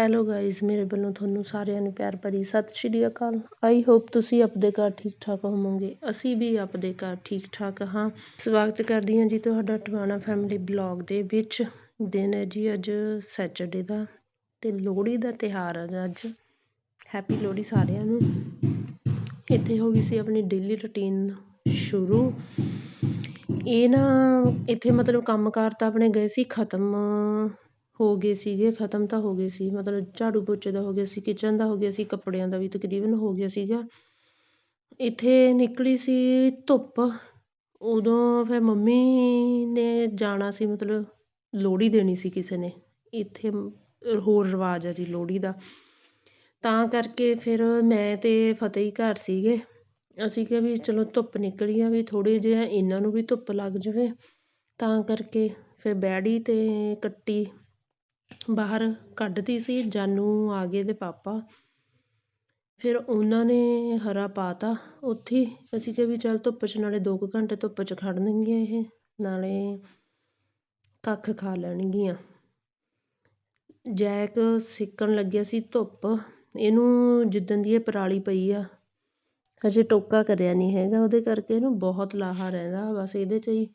Hello guys ਮੇਰੇ ਵੱਲੋਂ ਤੁਹਾਨੂੰ ਸਾਰਿਆਂ ਨੂੰ ਪਿਆਰ ਭਰੀ ਸਤਿ ਸ਼੍ਰੀ ਅਕਾਲ। ਆਈ ਹੋਪ ਤੁਸੀਂ ਆਪਦੇ ਘਰ ਠੀਕ ਠਾਕ ਹੋਵੋਗੇ। ਅਸੀਂ ਵੀ ਆਪਦੇ ਘਰ ਠੀਕ ਠਾਕ ਹਾਂ। ਸਵਾਗਤ ਕਰਦੀ ਹਾਂ ਜੀ ਤੁਹਾਡਾ ਟਵਾਣਾ ਫੈਮਿਲੀ ਬਲੌਗ ਦੇ ਵਿੱਚ। ਦਿਨ ਹੈ ਜੀ ਅੱਜ ਸੈਟਰਡੇ ਦਾ ਤੇ ਲੋਹੜੀ ਦਾ ਤਿਹਾਰ ਹੈ ਅੱਜ। ਹੈਪੀ ਲੋਹੜੀ ਸਾਰਿਆਂ ਨੂੰ। ਇੱਥੇ ਹੋ ਗਈ ਸੀ ਆਪਣੀ ਡੇਲੀ ਰੁਟੀਨ ਸ਼ੁਰੂ। ਇਹ ਨਾ, ਇੱਥੇ ਮਤਲਬ ਕੰਮਕਾਰ ਤਾਂ ਆਪਣੇ ਗਏ ਸੀ ਖਤਮ ਹੋ ਗਏ ਸੀਗੇ, ਖਤਮ ਤਾਂ ਹੋ ਗਏ ਸੀ, ਮਤਲਬ ਝਾੜੂ ਪੋਚੇ ਦਾ ਹੋ ਗਿਆ ਸੀ ਕਿਚਨ ਦਾ ਹੋ ਗਿਆ ਸੀ, ਕੱਪੜਿਆਂ ਦਾ ਵੀ ਤਕਰੀਬਨ ਹੋ ਗਿਆ ਸੀਗਾ। ਇੱਥੇ ਨਿਕਲੀ ਸੀ ਧੁੱਪ, ਉਦੋਂ ਫਿਰ ਮੰਮੀ ਨੇ ਜਾਣਾ ਸੀ, ਮਤਲਬ ਲੋਹੜੀ ਦੇਣੀ ਸੀ ਕਿਸੇ ਨੇ, ਇੱਥੇ ਹੋਰ ਰਿਵਾਜ ਆ ਜੀ ਲੋਹੜੀ ਦਾ। ਤਾਂ ਕਰਕੇ ਫਿਰ ਮੈਂ ਤੇ ਫਤਿਹ ਹੀ ਘਰ ਸੀਗੇ, ਅਸੀਂ ਕਿਹਾ ਵੀ ਚਲੋ ਧੁੱਪ ਨਿਕਲੀ ਆ, ਵੀ ਥੋੜ੍ਹੇ ਜਿਹੇ ਇਹਨਾਂ ਨੂੰ ਵੀ ਧੁੱਪ ਲੱਗ ਜਾਵੇ। ਤਾਂ ਕਰਕੇ ਫਿਰ ਬੈੜੀ ਤੇ ਕੱਟੀ ਬਾਹਰ ਕੱਢਤੀ ਸੀ, ਜਾਨੂ ਆ ਗਏ ਦੇ ਪਾਪਾ। ਫਿਰ ਉਹਨਾਂ ਨੇ ਹਰਾ ਪਾ ਤਾ ਉੱਥੇ ਅਸੀਂ ਕਿਹਾ ਵੀ ਚੱਲ ਧੁੱਪ 'ਚ ਨਾਲੇ ਦੋ ਕੁ ਘੰਟੇ ਧੁੱਪ 'ਚ ਖੜਨਗੀਆਂ ਇਹ, ਨਾਲੇ ਕੱਖ ਖਾ ਲੈਣਗੀਆਂ। ਜੈਕ ਸਿੱਕਣ ਲੱਗਿਆ ਸੀ ਧੁੱਪ। ਇਹਨੂੰ ਜਿੱਦਣ ਦੀ ਇਹ ਪਰਾਲੀ ਪਈ ਆ, ਹਜੇ ਟੋਕਾ ਕਰਿਆ ਨਹੀਂ ਹੈਗਾ, ਉਹਦੇ ਕਰਕੇ ਇਹਨੂੰ ਬਹੁਤ ਲਾਹਾ ਰਹਿੰਦਾ ਬਸ ਇਹਦੇ 'ਚ ਹੀ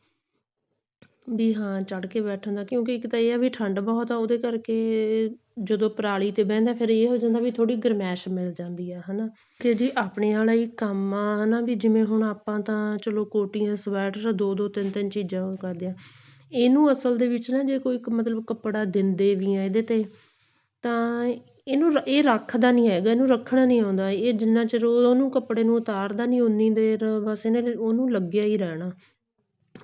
ਵੀ ਹਾਂ, ਚੜ੍ਹ ਕੇ ਬੈਠਣ ਦਾ, ਕਿਉਂਕਿ ਇੱਕ ਤਾਂ ਇਹ ਆ ਵੀ ਠੰਡ ਬਹੁਤ ਆ, ਉਹਦੇ ਕਰਕੇ ਜਦੋਂ ਪਰਾਲੀ 'ਤੇ ਬਹਿੰਦਾ, ਫਿਰ ਇਹ ਹੋ ਜਾਂਦਾ ਵੀ ਥੋੜ੍ਹੀ ਗਰਮੈਸ਼ ਮਿਲ ਜਾਂਦੀ ਆ ਹੈ ਨਾ ਕਿ ਜੀ ਆਪਣੇ ਵਾਲਾ ਹੀ ਕੰਮ ਆ ਹੈ ਨਾ ਵੀ ਜਿਵੇਂ ਹੁਣ ਆਪਾਂ ਤਾਂ ਚਲੋ ਕੋਟੀਆਂ, ਸਵੈਟਰ, ਦੋ ਦੋ, ਤਿੰਨ ਤਿੰਨ ਚੀਜ਼ਾਂ ਕਰਦੇ ਹਾਂ ਇਹਨੂੰ ਅਸਲ ਦੇ ਵਿੱਚ ਨਾ, ਜੇ ਕੋਈ ਮਤਲਬ ਕੱਪੜਾ ਦਿੰਦੇ ਵੀ ਆ ਇਹਦੇ 'ਤੇ, ਤਾਂ ਇਹਨੂੰ ਇਹ ਰੱਖਦਾ ਨਹੀਂ ਹੈਗਾ, ਇਹਨੂੰ ਰੱਖਣਾ ਨਹੀਂ ਆਉਂਦਾ। ਇਹ ਜਿੰਨਾ ਚਿਰ ਉਹਨੂੰ ਕੱਪੜੇ ਨੂੰ ਉਤਾਰਦਾ ਨਹੀਂ, ਉਨੀ ਦੇਰ ਬਸ ਇਹਨੇ, ਉਹਨੂੰ ਲੱਗਿਆ ਹੀ ਰਹਿਣਾ।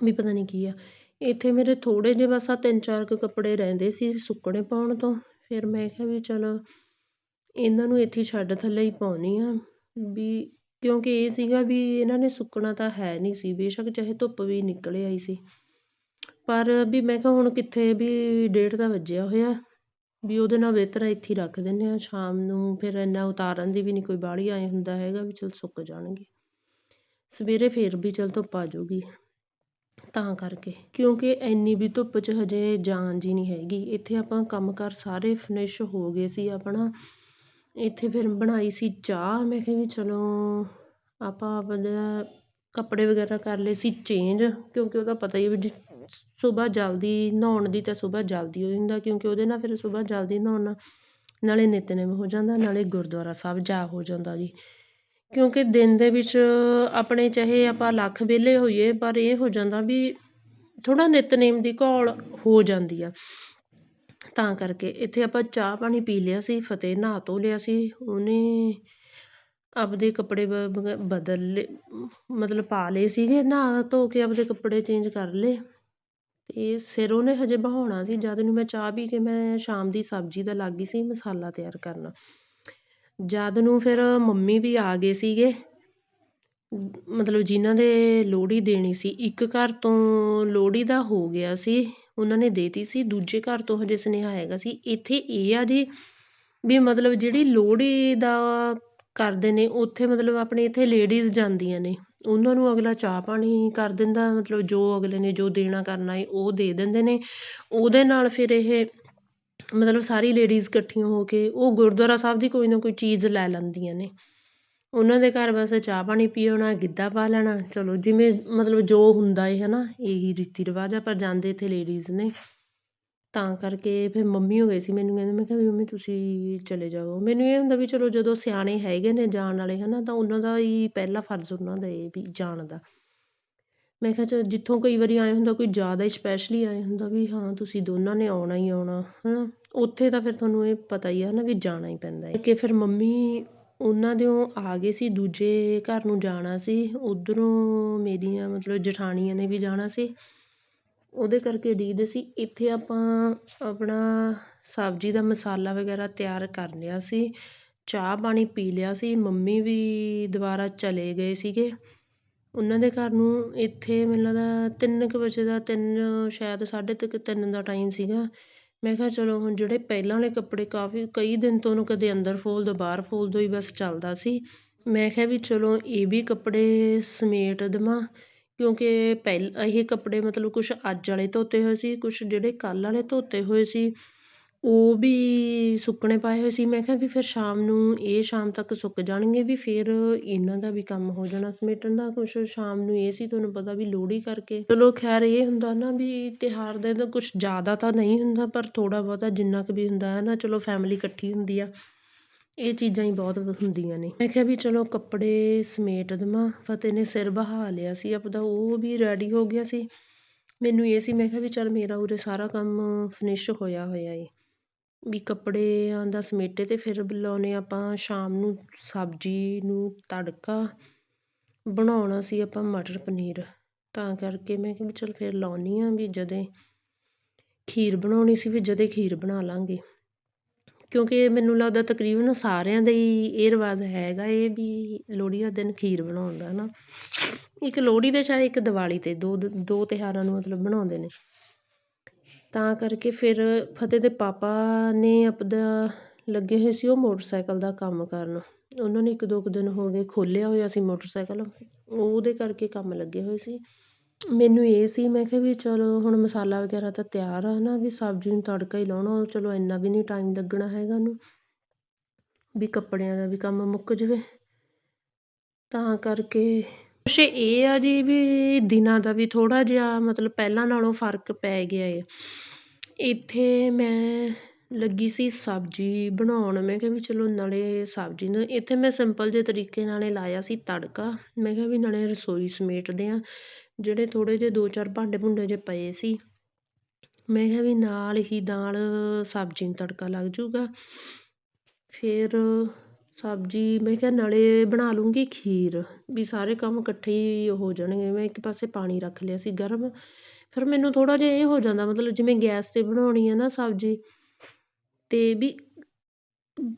ਵੀ ਪਤਾ ਨਹੀਂ ਕੀ ਆ। ਇੱਥੇ ਮੇਰੇ ਥੋੜ੍ਹੇ ਜਿਹੇ ਬਸ ਆਹ ਤਿੰਨ ਚਾਰ ਕੁ ਕੱਪੜੇ ਰਹਿੰਦੇ ਸੀ ਸੁੱਕਣੇ ਪਾਉਣ ਤੋਂ। ਫਿਰ ਮੈਂ ਕਿਹਾ ਵੀ ਚਲੋ ਇਹਨਾਂ ਨੂੰ ਇੱਥੇ ਛੱਡ ਥੱਲੇ ਹੀ ਪਾਉਣੀ ਆ। ਵੀ ਕਿਉਂਕਿ ਇਹ ਸੀਗਾ ਵੀ ਇਹਨਾਂ ਨੇ ਸੁੱਕਣਾ ਤਾਂ ਹੈ ਨਹੀਂ ਸੀ, ਬੇਸ਼ੱਕ ਚਾਹੇ ਧੁੱਪ ਵੀ ਨਿਕਲ ਆਈ ਸੀ। ਪਰ ਵੀ ਮੈਂ ਕਿਹਾ ਹੁਣ ਕਿੱਥੇ ਵੀ ਡੇਢ ਤਾਂ ਵੱਜਿਆ ਹੋਇਆ। ਵੀ ਉਹਦੇ ਨਾਲ ਬਿਹਤਰ ਇੱਥੇ ਰੱਖ ਦਿੰਦੇ ਹਾਂ ਸ਼ਾਮ ਨੂੰ ਫਿਰ ਇੰਨਾ ਉਤਾਰਨ ਦੀ ਵੀ ਨਹੀਂ ਕੋਈ ਬਾਹਲੀ ਆਏ ਹੁੰਦਾ ਹੈਗਾ ਵੀ ਚਲ ਸੁੱਕ ਜਾਣਗੇ। ਸਵੇਰੇ ਫਿਰ ਵੀ ਚਲ ਧੁੱਪ ਆ ਜਾਊਗੀ। ਤਾਂ ਕਰਕੇ। ਕਿਉਂਕਿ ਇੰਨੀ ਵੀ ਧੁੱਪ 'ਚ ਹਜੇ ਜਾਨ ਜਿਹੀ ਨਹੀਂ ਹੈਗੀ। ਇੱਥੇ ਆਪਾਂ ਕੰਮ ਕਾਰ ਸਾਰੇ ਫਿਨਿਸ਼ ਹੋ ਗਏ ਸੀ ਆਪਣਾ। ਇੱਥੇ ਫਿਰ ਬਣਾਈ ਸੀ ਚਾਹ। ਮੈਂ ਕਿਹਾ ਵੀ ਚਲੋ, ਆਪਾਂ ਆਪਣਾ ਕੱਪੜੇ ਵਗੈਰਾ ਕਰ ਲਏ ਸੀ ਚੇਂਜ ਕਿਉਂਕਿ ਉਹਦਾ ਪਤਾ ਹੀ ਵੀ ਸੁਬਾਹ ਜਲਦੀ ਨਹਾਉਣ ਦੀ ਤਾਂ ਸੁਬਾਹ ਜਲਦੀ ਹੋ ਜਾਂਦਾ। ਕਿਉਂਕਿ ਉਹਦੇ ਨਾਲ ਫਿਰ ਸੁਬਾਹ ਜਲਦੀ ਨਹਾਉਣ ਨਾਲ ਨਾਲੇ ਨਿਤਨੇਮ ਹੋ ਜਾਂਦਾ, ਨਾਲੇ ਗੁਰਦੁਆਰਾ ਸਾਹਿਬ ਜਾ ਹੋ ਜਾਂਦਾ ਜੀ। ਕਿਉਂਕਿ ਦਿਨ ਦੇ ਵਿੱਚ ਆਪਣੇ ਚਾਹੇ ਆਪਾਂ ਲੱਖ ਵਿਹਲੇ ਹੋਈਏ, ਪਰ ਇਹ ਹੋ ਜਾਂਦਾ ਵੀ ਥੋੜ੍ਹਾ ਨਿਤਨੇਮ ਦੀ ਘੋਲ ਹੋ ਜਾਂਦੀ ਆ। ਤਾਂ ਕਰਕੇ ਇੱਥੇ ਆਪਾਂ ਚਾਹ ਪਾਣੀ ਪੀ ਲਿਆ ਸੀ, ਫਤਿਹ ਨਹਾ ਧੋ ਲਿਆ ਸੀ, ਉਹਨੇ ਆਪਦੇ ਕੱਪੜੇ ਬ ਬਦਲ ਲਏ, ਮਤਲਬ ਪਾ ਲਏ ਸੀਗੇ, ਨਹਾ ਧੋ ਕੇ ਆਪਦੇ ਕੱਪੜੇ ਚੇਂਜ ਕਰ ਲਏ। ਅਤੇ ਸਿਰ ਉਹਨੇ ਹਜੇ ਬਹਾਉਣਾ ਸੀ, ਜਦ ਨੂੰ ਮੈਂ ਚਾਹ ਪੀ ਕੇ ਮੈਂ ਸ਼ਾਮ ਦੀ ਸਬਜ਼ੀ ਦਾ ਲੱਗ ਗਈ ਸੀ, ਮਸਾਲਾ ਤਿਆਰ ਕਰਨਾ। ਜਦ ਨੂੰ ਫਿਰ ਮੰਮੀ ਵੀ ਆ ਗਏ ਸੀਗੇ, ਮਤਲਬ ਜਿਨ੍ਹਾਂ ਦੇ ਲੋਹੜੀ ਦੇਣੀ ਸੀ, ਇੱਕ ਘਰ ਤੋਂ ਲੋਹੜੀ ਦਾ ਹੋ ਗਿਆ ਸੀ, ਉਹਨਾਂ ਨੇ ਦੇਤੀ ਸੀ, ਦੂਜੇ ਘਰ ਤੋਂ ਹਜੇ ਸੁਨੇਹਾ ਹੈਗਾ ਸੀ। ਇੱਥੇ ਇਹ ਆ ਜੀ ਵੀ ਮਤਲਬ ਜਿਹੜੀ ਲੋਹੜੀ ਦਾ ਕਰਦੇ ਨੇ, ਉੱਥੇ ਮਤਲਬ ਆਪਣੇ ਇੱਥੇ ਲੇਡੀਜ਼ ਜਾਂਦੀਆਂ ਨੇ, ਉਹਨਾਂ ਨੂੰ ਅਗਲਾ ਚਾਹ ਪਾਣੀ ਕਰ ਦਿੰਦਾ, ਮਤਲਬ ਜੋ ਅਗਲੇ ਨੇ ਜੋ ਦੇਣਾ ਕਰਨਾ ਹੈ ਉਹ ਦੇ ਦਿੰਦੇ ਨੇ। ਉਹਦੇ ਨਾਲ ਫਿਰ ਇਹ ਮਤਲਬ ਸਾਰੀ ਲੇਡੀਜ਼ ਇਕੱਠੀਆਂ ਹੋ ਕੇ, ਉਹ ਗੁਰਦੁਆਰਾ ਸਾਹਿਬ ਦੀ ਕੋਈ ਨਾ ਕੋਈ ਚੀਜ਼ ਲੈ ਲੈਂਦੀਆਂ ਨੇ। ਉਹਨਾਂ ਦੇ ਘਰ ਬਸ ਚਾਹ ਪਾਣੀ ਪੀ ਆਉਣਾ ਗਿੱਧਾ ਪਾ ਲੈਣਾ, ਚਲੋ ਜਿਵੇਂ ਮਤਲਬ ਜੋ ਹੁੰਦਾ ਹੈ ਨਾ ਇਹੀ ਰੀਤੀ ਰਿਵਾਜ ਆ, ਪਰ ਜਾਂਦੇ ਇੱਥੇ ਲੇਡੀਜ਼ ਨੇ। ਤਾਂ ਕਰਕੇ ਫਿਰ ਮੰਮੀ ਹੋ ਗਏ ਸੀ ਮੈਨੂੰ, ਕਹਿੰਦੇ ਮੈਂ ਕਿਹਾ ਵੀ ਮੰਮੀ ਤੁਸੀਂ ਚਲੇ ਜਾਓ। ਮੈਨੂੰ ਇਹ ਹੁੰਦਾ ਵੀ ਚਲੋ ਜਦੋਂ ਸਿਆਣੇ ਹੈਗੇ ਨੇ ਜਾਣ ਵਾਲੇ ਹੈ ਨਾ ਤਾਂ ਉਹਨਾਂ ਦਾ ਹੀ ਪਹਿਲਾ ਫਰਜ਼ ਉਹਨਾਂ ਦਾ ਇਹ ਵੀ ਜਾਣ ਦਾ। ਮੈਂ ਕਿਹਾ ਚਲ ਜਿੱਥੋਂ ਕਈ ਵਾਰੀ ਆਏ ਹੁੰਦਾ, ਕੋਈ ਜ਼ਿਆਦਾ ਹੀ ਸਪੈਸ਼ਲੀ ਆਏ ਹੁੰਦਾ ਵੀ ਹਾਂ, ਤੁਸੀਂ ਦੋਨਾਂ ਨੇ ਆਉਣਾ ਹੀ ਆਉਣਾ ਹੈ ਨਾ ਉੱਥੇ ਤਾਂ ਫਿਰ ਤੁਹਾਨੂੰ ਇਹ ਪਤਾ ਹੀ ਆ ਨਾ ਵੀ ਜਾਣਾ ਹੀ ਪੈਂਦਾ ਹੈ। ਕਿ ਫਿਰ ਮੰਮੀ ਉਹਨਾਂ ਦਿਓ ਆ ਗਏ ਸੀ, ਦੂਜੇ ਘਰ ਨੂੰ ਜਾਣਾ ਸੀ, ਉੱਧਰੋਂ ਮੇਰੀਆਂ ਮਤਲਬ ਜਠਾਣੀਆਂ ਨੇ ਵੀ ਜਾਣਾ ਸੀ। ਉਹਦੇ ਕਰਕੇ ਉਡੀਕਦੇ ਸੀ, ਇੱਥੇ ਆਪਾਂ ਆਪਣਾ ਸਬਜ਼ੀ ਦਾ ਮਸਾਲਾ ਵਗੈਰਾ ਤਿਆਰ ਕਰ ਲਿਆ ਸੀ, ਚਾਹ ਪਾਣੀ ਪੀ ਲਿਆ ਸੀ, ਮੰਮੀ ਵੀ ਦੁਬਾਰਾ ਚਲੇ ਗਏ ਸੀਗੇ। ਉਹਨਾਂ ਦੇ ਘਰ ਨੂੰ ਇੱਥੇ ਮੈਨੂੰ ਲੱਗਦਾ ਤਿੰਨ ਕੁ ਵਜੇ ਦਾ, ਤਿੰਨ, ਸ਼ਾਇਦ ਸਾਢੇ ਤੱਕ ਤਿੰਨ ਦਾ ਟਾਈਮ ਸੀਗਾ। ਮੈਂ ਕਿਹਾ ਚਲੋ ਹੁਣ ਜਿਹੜੇ ਪਹਿਲਾਂ ਵਾਲੇ ਕੱਪੜੇ ਕਾਫੀ ਕਈ ਦਿਨ ਤੋਂ ਉਹਨੂੰ ਕਦੇ ਅੰਦਰ ਫੋਲ ਦੋ ਬਾਹਰ ਫੋਲ ਦੋ ਹੀ ਬਸ ਚੱਲਦਾ ਸੀ। ਮੈਂ ਕਿਹਾ ਵੀ ਚਲੋ ਇਹ ਵੀ ਕੱਪੜੇ ਸਮੇਟ ਦੇਵਾਂ, ਕਿਉਂਕਿ ਪਹਿਲ, ਇਹ ਕੱਪੜੇ ਮਤਲਬ ਕੁਛ ਅੱਜ ਵਾਲੇ ਧੋਤੇ ਹੋਏ ਸੀ, ਕੁਛ ਜਿਹੜੇ ਕੱਲ੍ਹ ਵਾਲੇ ਧੋਤੇ ਹੋਏ ਸੀ। ਉਹ ਵੀ ਸੁੱਕਣੇ ਪਾਏ ਹੋਏ ਸੀ। ਮੈਂ ਕਿਹਾ ਵੀ ਫਿਰ ਸ਼ਾਮ ਨੂੰ, ਇਹ ਸ਼ਾਮ ਤੱਕ ਸੁੱਕ ਜਾਣਗੇ ਵੀ ਫਿਰ ਇਹਨਾਂ ਦਾ ਵੀ ਕੰਮ ਹੋ ਜਾਣਾ, ਸਮੇਟਣ ਦਾ ਕੁਛ, ਸ਼ਾਮ ਨੂੰ ਇਹ ਸੀ, ਤੁਹਾਨੂੰ ਪਤਾ ਵੀ ਲੋਹੜੀ ਕਰਕੇ। ਚਲੋ ਖੈਰ ਇਹ ਹੁੰਦਾ ਨਾ ਵੀ ਤਿਉਹਾਰ ਦਾ ਤਾਂ ਕੁਛ ਜ਼ਿਆਦਾ ਤਾਂ ਨਹੀਂ ਹੁੰਦਾ, ਪਰ ਥੋੜ੍ਹਾ ਬਹੁਤਾ ਜਿੰਨਾ ਕੁ ਵੀ ਹੁੰਦਾ ਹੈ ਨਾ, ਚਲੋ ਫੈਮਿਲੀ ਇਕੱਠੀ ਹੁੰਦੀ ਆ, ਇਹ ਚੀਜ਼ਾਂ ਹੀ ਬਹੁਤ ਹੁੰਦੀਆਂ ਨੇ। ਮੈਂ ਕਿਹਾ ਵੀ ਚਲੋ ਕੱਪੜੇ ਸਮੇਟ ਦੇਵਾਂ, ਫਤਿਹ ਨੇ ਸਿਰ ਬਹਾ ਲਿਆ ਸੀ, ਆਪਦਾ ਉਹ ਵੀ ਰੈਡੀ ਹੋ ਗਿਆ ਸੀ। ਮੈਨੂੰ ਇਹ ਸੀ, ਮੈਂ ਕਿਹਾ ਵੀ ਚੱਲ ਮੇਰਾ ਉਰੇ ਸਾਰਾ ਕੰਮ ਫਿਨਿਸ਼ ਹੋਇਆ ਹੋਇਆ ਏ। ਵੀ ਕੱਪੜਿਆਂ ਦਾ ਸਮੇਟੇ ਤੇ ਫਿਰ ਲਾਉਣੇ ਆਪਾਂ ਸ਼ਾਮ ਨੂੰ ਸਬਜ਼ੀ ਨੂੰ ਤੜਕਾ ਬਣਾਉਣਾ ਸੀ ਆਪਾਂ ਮਟਰ ਪਨੀਰ। ਤਾਂ ਕਰਕੇ ਮੈਂ ਕਿਹਾ ਵੀ ਚੱਲ ਫਿਰ ਲਾਉਂਦੀ ਹਾਂ ਵੀ ਜਦੇ ਖੀਰ ਬਣਾਉਣੀ ਸੀ ਵੀ ਜਦੇ ਖੀਰ ਬਣਾ ਲਵਾਂਗੇ ਕਿਉਂਕਿ ਮੈਨੂੰ ਲੱਗਦਾ ਤਕਰੀਬਨ ਸਾਰਿਆਂ ਦਾ ਹੀ ਇਹ ਰਿਵਾਜ਼ ਹੈਗਾ ਇਹ ਵੀ ਲੋਹੜੀ ਦਾ ਦਿਨ ਖੀਰ ਬਣਾਉਣ ਦਾ ਹੈ ਨਾ ਇੱਕ ਲੋਹੜੀ 'ਤੇ ਚਾਹੇ ਇੱਕ ਦਿਵਾਲੀ ਤੇ ਦੋ ਦੋ ਤਿਉਹਾਰਾਂ ਨੂੰ ਮਤਲਬ ਬਣਾਉਂਦੇ ਨੇ। ਤਾਂ ਕਰਕੇ ਫਿਰ ਫਤਿਹ ਦੇ ਪਾਪਾ ਨੇ ਆਪਦਾ ਲੱਗੇ ਹੋਏ ਸੀ ਉਹ ਮੋਟਰਸਾਈਕਲ ਦਾ ਕੰਮ ਕਰਨ। ਉਹਨਾਂ ਨੇ ਇੱਕ ਦੋ ਕੁ ਦਿਨ ਹੋ ਗਏ ਖੋਲ੍ਹਿਆ ਹੋਇਆ ਸੀ ਮੋਟਰਸਾਈਕਲ। ਉਹਦੇ ਕਰਕੇ ਕੰਮ ਲੱਗੇ ਹੋਏ ਸੀ। ਮੈਨੂੰ ਇਹ ਸੀ, ਮੈਂ ਕਿਹਾ ਵੀ ਚਲੋ ਹੁਣ ਮਸਾਲਾ ਵਗੈਰਾ ਤਾਂ ਤਿਆਰ ਆ ਨਾ ਵੀ ਸਬਜ਼ੀ ਨੂੰ ਤੜਕਾ ਹੀ ਲਾਉਣਾ ਚਲੋ ਇੰਨਾ ਵੀ ਨਹੀਂ ਟਾਈਮ ਲੱਗਣਾ ਹੈਗਾ ਉਹਨੂੰ, ਵੀ ਕੱਪੜਿਆਂ ਦਾ ਵੀ ਕੰਮ ਮੁੱਕ ਜਾਵੇ। ਤਾਂ ਕਰਕੇ ਕੁਛ ਇਹ ਆ ਜੀ ਵੀ ਦਿਨਾਂ ਦਾ ਵੀ ਥੋੜ੍ਹਾ ਜਿਹਾ ਮਤਲਬ ਪਹਿਲਾਂ ਨਾਲੋਂ ਫ਼ਰਕ ਪੈ ਗਿਆ ਹੈ ਇੱਥੇ ਮੈਂ ਲੱਗੀ ਸੀ ਸਬਜ਼ੀ ਬਣਾਉਣ। ਮੈਂ ਕਿਹਾ ਵੀ ਚਲੋ ਨਾਲੇ ਸਬਜ਼ੀ ਨੂੰ ਇੱਥੇ ਮੈਂ ਸਿੰਪਲ ਜਿਹੇ ਤਰੀਕੇ ਨਾਲ ਲਾਇਆ ਸੀ ਤੜਕਾ। ਮੈਂ ਕਿਹਾ ਵੀ ਨਾਲੇ ਰਸੋਈ ਸਮੇਟਦੇ ਹਾਂ। ਜਿਹੜੇ ਥੋੜ੍ਹੇ ਜਿਹੇ ਦੋ ਚਾਰ ਭਾਂਡੇ ਭੁੰਡੇ ਜਿਹੇ ਪਏ ਸੀ। ਮੈਂ ਕਿਹਾ ਵੀ ਨਾਲ ਹੀ ਦਾਲ ਸਬਜ਼ੀ ਨੂੰ ਤੜਕਾ ਲੱਗ ਜੂਗਾ ਫਿਰ ਸਬਜ਼ੀ, ਮੈਂ ਕਿਹਾ ਨਾਲੇ ਬਣਾ ਲੂੰਗੀ ਖੀਰ। ਵੀ ਸਾਰੇ ਕੰਮ ਇਕੱਠੇ ਹੀ ਹੋ ਜਾਣਗੇ। ਮੈਂ ਇੱਕ ਪਾਸੇ ਪਾਣੀ ਰੱਖ ਲਿਆ ਸੀ ਗਰਮ। ਫਿਰ ਮੈਨੂੰ ਥੋੜ੍ਹਾ ਜਿਹਾ ਇਹ ਹੋ ਜਾਂਦਾ, ਮਤਲਬ ਜਿਵੇਂ ਗੈਸ 'ਤੇ ਬਣਾਉਣੀ ਹੈ ਨਾ ਸਬਜ਼ੀ ਅਤੇ ਵੀ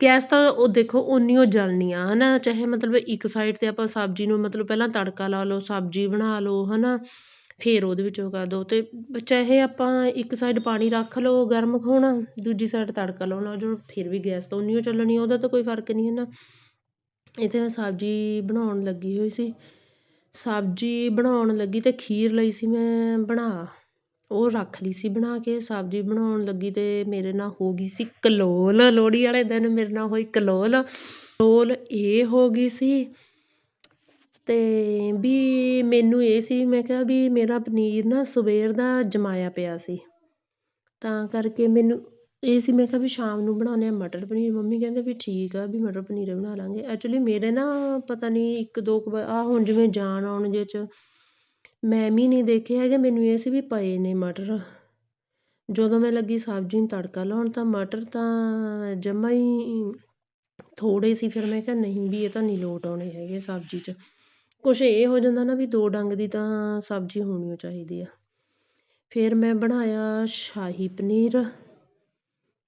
ਗੈਸ ਤਾਂ ਉਹ ਦੇਖੋ ਓਨੀ ਓ ਜਲਣੀ ਆ ਹੈ ਨਾ ਚਾਹੇ ਮਤਲਬ ਇੱਕ ਸਾਈਡ 'ਤੇ ਆਪਾਂ ਸਬਜ਼ੀ ਨੂੰ ਮਤਲਬ ਪਹਿਲਾਂ ਤੜਕਾ ਲਾ ਲਓ, ਸਬਜ਼ੀ ਬਣਾ ਲਓ ਹੈ ਨਾ ਫਿਰ ਉਹਦੇ ਵਿੱਚ ਉਹ ਕਰ ਦਿਓ ਅਤੇ ਚਾਹੇ ਆਪਾਂ ਇੱਕ ਸਾਈਡ ਪਾਣੀ ਰੱਖ ਲਓ, ਗਰਮ ਹੋਣਾ ਦੂਜੀ ਸਾਈਡ ਤੜਕਾ ਲਾਉਣਾ, ਜੋ ਫਿਰ ਵੀ ਗੈਸ ਤਾਂ ਉਨੀ ਓ ਚੱਲਣੀ ਉਹਦਾ ਤਾਂ ਕੋਈ ਫ਼ਰਕ ਨਹੀਂ ਹੈ ਨਾ ਇੱਥੇ ਮੈਂ ਸਬਜ਼ੀ ਬਣਾਉਣ ਲੱਗੀ ਹੋਈ ਸੀ। ਸਬਜ਼ੀ ਬਣਾਉਣ ਲੱਗੀ ਅਤੇ ਖੀਰ ਲਈ ਸੀ ਮੈਂ ਬਣਾ, ਉਹ ਰੱਖ ਲਈ ਸੀ ਬਣਾ ਕੇ। ਸਬਜ਼ੀ ਬਣਾਉਣ ਲੱਗੀ ਅਤੇ ਮੇਰੇ ਨਾਲ ਹੋ ਗਈ ਸੀ ਕਲੋਲ। ਲੋਹੜੀ ਵਾਲੇ ਦਿਨ ਮੇਰੇ ਨਾਲ ਹੋਈ ਕਲੋਲ। ਕਲੋਲ ਇਹ ਹੋ ਗਈ ਸੀ ਅਤੇ ਵੀ ਮੈਨੂੰ ਇਹ ਸੀ, ਮੈਂ ਕਿਹਾ ਵੀ ਮੇਰਾ ਪਨੀਰ ਨਾ ਸਵੇਰ ਦਾ ਜਮਾਇਆ ਪਿਆ ਸੀ। ਤਾਂ ਕਰਕੇ ਮੈਨੂੰ ਇਹ ਸੀ, ਮੈਂ ਕਿਹਾ ਵੀ ਸ਼ਾਮ ਨੂੰ ਬਣਾਉਂਦੇ ਹਾਂ ਮਟਰ ਪਨੀਰ। ਮੰਮੀ ਕਹਿੰਦੇ ਵੀ ਠੀਕ ਆ, ਵੀ ਮਟਰ ਪਨੀਰ ਬਣਾ ਲਵਾਂਗੇ ਐਕਚੁਲੀ ਮੇਰੇ ਨਾ ਪਤਾ ਨਹੀਂ ਇੱਕ ਦੋ ਕੁ ਵਾਰ, ਆਹ ਹੁਣ ਜਿਵੇਂ ਜਾਣ ਆਉਣ ਜਿਹੇ 'ਚ ਮੈਂ ਵੀ ਨਹੀਂ ਦੇਖੇ ਹੈਗੇ, ਮੈਨੂੰ ਇਹ ਸੀ ਵੀ ਪਏ ਨੇ ਮਟਰ। ਜਦੋਂ ਮੈਂ ਲੱਗੀ ਸਬਜ਼ੀ ਨੂੰ ਤੜਕਾ ਲਾਉਣ, ਤਾਂ ਮਟਰ ਤਾਂ ਜਮਾ ਹੀ ਥੋੜ੍ਹੇ ਸੀ। ਫਿਰ ਮੈਂ ਕਿਹਾ ਨਹੀਂ ਵੀ ਇਹ ਤਾਂ ਨਹੀਂ ਲੋਟ ਆਉਣੇ ਹੈਗੇ ਸਬਜ਼ੀ 'ਚ। ਕੁਛ ਇਹ ਹੋ ਜਾਂਦਾ ਨਾ ਵੀ ਦੋ ਡੰਗ ਦੀ ਤਾਂ ਸਬਜ਼ੀ ਹੋਣੀ ਚਾਹੀਦੀ ਆ। ਫਿਰ ਮੈਂ ਬਣਾਇਆ ਸ਼ਾਹੀ ਪਨੀਰ,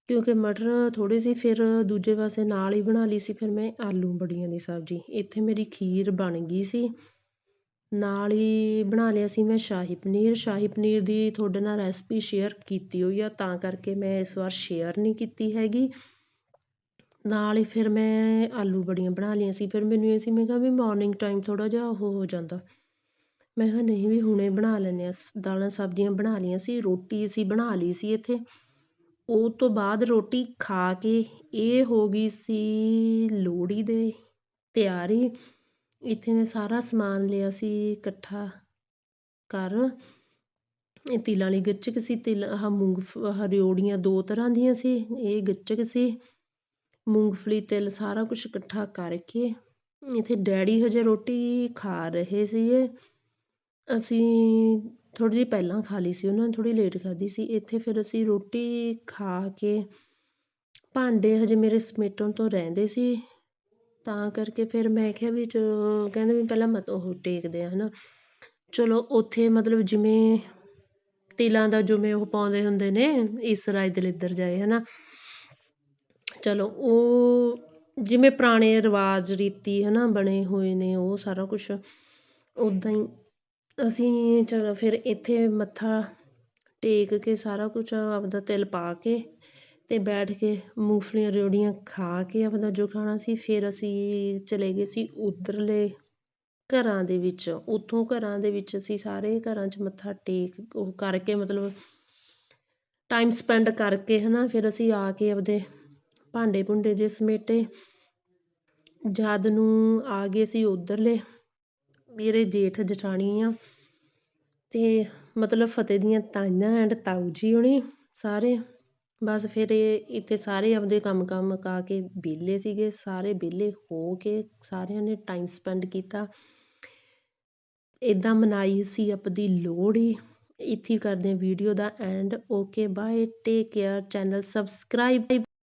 ਕਿਉਂਕਿ ਮਟਰ ਥੋੜ੍ਹੇ ਸੀ, ਫਿਰ ਦੂਜੇ ਪਾਸੇ ਨਾਲ ਹੀ ਬਣਾ ਲਈ ਸੀ, ਫਿਰ ਮੈਂ ਆਲੂ ਬੜੀਆਂ ਦੀ ਸਬਜ਼ੀ। ਇੱਥੇ ਮੇਰੀ ਖੀਰ ਬਣ ਗਈ ਸੀ। ਨਾਲ ਹੀ ਬਣਾ ਲਿਆ ਸੀ ਮੈਂ ਸ਼ਾਹੀ ਪਨੀਰ। ਸ਼ਾਹੀ ਪਨੀਰ ਦੀ ਤੁਹਾਡੇ ਨਾਲ ਰੈਸਪੀ ਸ਼ੇਅਰ ਕੀਤੀ ਹੋਈ ਆ, ਤਾਂ ਕਰਕੇ ਮੈਂ ਇਸ ਵਾਰ ਸ਼ੇਅਰ ਨਹੀਂ ਕੀਤੀ ਹੈਗੀ। ਨਾਲ ਹੀ ਫਿਰ ਮੈਂ ਆਲੂ ਬੜੀਆਂ ਬਣਾ ਲਈਆਂ ਸੀ, ਫਿਰ ਮੈਨੂੰ ਇਹ ਸੀ, ਮੈਂ ਕਿਹਾ ਵੀ ਮੋਰਨਿੰਗ ਟਾਈਮ ਥੋੜ੍ਹਾ ਜਿਹਾ ਉਹ ਹੋ ਜਾਂਦਾ। ਮੈਂ ਕਿਹਾ ਨਹੀਂ ਵੀ ਹੁਣੇ ਬਣਾ ਲੈਂਦੇ ਹਾਂ ਦਾਲਾਂ ਸਬਜ਼ੀਆਂ ਬਣਾ ਲਈਆਂ ਸੀ, ਰੋਟੀ ਅਸੀਂ ਬਣਾ ਲਈ ਸੀ ਇੱਥੇ। ਉਹ ਤੋਂ ਬਾਅਦ ਰੋਟੀ ਖਾ ਕੇ ਇਹ ਹੋ ਗਈ ਸੀ ਲੋਹੜੀ ਦੇ ਤਿਆਰੀ। ਇੱਥੇ ਮੈਂ ਸਾਰਾ ਸਮਾਨ ਲਿਆ ਸੀ ਇਕੱਠਾ ਕਰ। ਇਹ ਤਿਲਾਂ ਵਾਲੀ ਗੱਚਕ ਸੀ, ਤਿਲ, ਆਹ ਮੂੰਗ ਆਹ ਰਿਓੜੀਆਂ ਦੋ ਤਰ੍ਹਾਂ ਦੀਆਂ ਸੀ, ਇਹ ਗੱਚਕ ਸੀ। ਮੂੰਗਫਲੀ ਤਿਲ ਸਾਰਾ ਕੁਛ ਇਕੱਠਾ ਕਰਕੇ, ਇੱਥੇ ਡੈਡੀ ਹਜੇ ਰੋਟੀ ਖਾ ਰਹੇ ਸੀਗੇ। ਅਸੀਂ ਥੋੜ੍ਹੀ ਜਿਹੀ ਪਹਿਲਾਂ ਖਾ ਲਈ ਸੀ, ਉਹਨਾਂ ਨੇ ਥੋੜ੍ਹੀ ਲੇਟ ਖਾਧੀ ਸੀ। ਇੱਥੇ ਫਿਰ ਅਸੀਂ ਰੋਟੀ ਖਾ ਕੇ ਭਾਂਡੇ ਹਜੇ ਮੇਰੇ ਸਮੇਟਣ ਤੋਂ ਰਹਿੰਦੇ ਸੀ। ਤਾਂ ਕਰਕੇ ਫਿਰ ਮੈਂ ਕਿਹਾ ਵੀ ਚਲੋ, ਕਹਿੰਦੇ ਵੀ ਪਹਿਲਾਂ ਮਤ ਉਹ ਟੇਕਦੇ ਆ ਹੈ ਨਾ ਚਲੋ ਉੱਥੇ ਮਤਲਬ ਜਿਵੇਂ ਤਿਲਾਂ ਦਾ ਜਿਵੇਂ ਉਹ ਪਾਉਂਦੇ ਹੁੰਦੇ ਨੇ, ਇਸ ਰਾਜ ਦਲਿੱਦਰ ਜਾਏ ਹੈ ਨਾ ਚਲੋ, ਉਹ ਜਿਵੇਂ ਪੁਰਾਣੇ ਰਿਵਾਜ਼, ਰੀਤੀ ਹੈ ਨਾ ਬਣੇ ਹੋਏ ਨੇ, ਉਹ ਸਾਰਾ ਕੁਛ ਉੱਦਾਂ ਹੀ। ਅਸੀਂ ਚਲੋ ਫਿਰ ਇੱਥੇ ਮੱਥਾ ਟੇਕ ਕੇ ਸਾਰਾ ਕੁਛ ਆਪਦਾ ਤਿਲ ਪਾ ਕੇ ਅਤੇ ਬੈਠ ਕੇ ਮੂੰਗਫਲੀਆਂ ਰਿਓੜੀਆਂ ਖਾ ਕੇ ਆਪਦਾ ਜੋ ਖਾਣਾ ਸੀ, ਫਿਰ ਅਸੀਂ ਚਲੇ ਗਏ ਸੀ ਉੱਧਰਲੇ ਘਰਾਂ ਦੇ ਵਿੱਚ। ਉੱਥੋਂ ਘਰਾਂ ਦੇ ਵਿੱਚ ਅਸੀਂ ਸਾਰੇ ਘਰਾਂ 'ਚ ਮੱਥਾ ਟੇਕ, ਉਹ ਕਰਕੇ ਮਤਲਬ ਟਾਈਮ ਸਪੈਂਡ ਕਰਕੇ ਹੈ ਨਾ ਫਿਰ ਅਸੀਂ ਆ ਕੇ ਆਪਦੇ ਭਾਂਡੇ ਭੁੰਡੇ ਜੇ ਸਮੇਟੇ, ਜਦ ਨੂੰ ਆ ਗਏ ਸੀ ਉੱਧਰਲੇ, ਮੇਰੇ ਜੇਠ ਜਠਾਣੀ ਆ ਅਤੇ ਮਤਲਬ ਫਤਿਹ ਦੀਆਂ ਤਾਈਆਂ ਐਂਡ ਤਾਊ ਜੀ ਹੋਣੀ ਸਾਰੇ, ਬਸ ਫਿਰ ਇਹ ਇੱਥੇ ਸਾਰੇ ਆਪਦੇ ਕੰਮ ਕੰਮ ਮੁਕਾ ਕੇ ਵਿਹਲੇ ਸੀਗੇ, ਸਾਰੇ ਵਿਹਲੇ ਹੋ ਕੇ ਸਾਰਿਆਂ ਨੇ ਟਾਈਮ ਸਪੈਂਡ ਕੀਤਾ। ਇੱਦਾਂ ਮਨਾਈ ਸੀ ਆਪਦੀ ਲੋਹੜੀ, ਇੱਥੇ ਕਰਦੇ ਵੀਡੀਓ ਦਾ end okay bye take care channel subscribe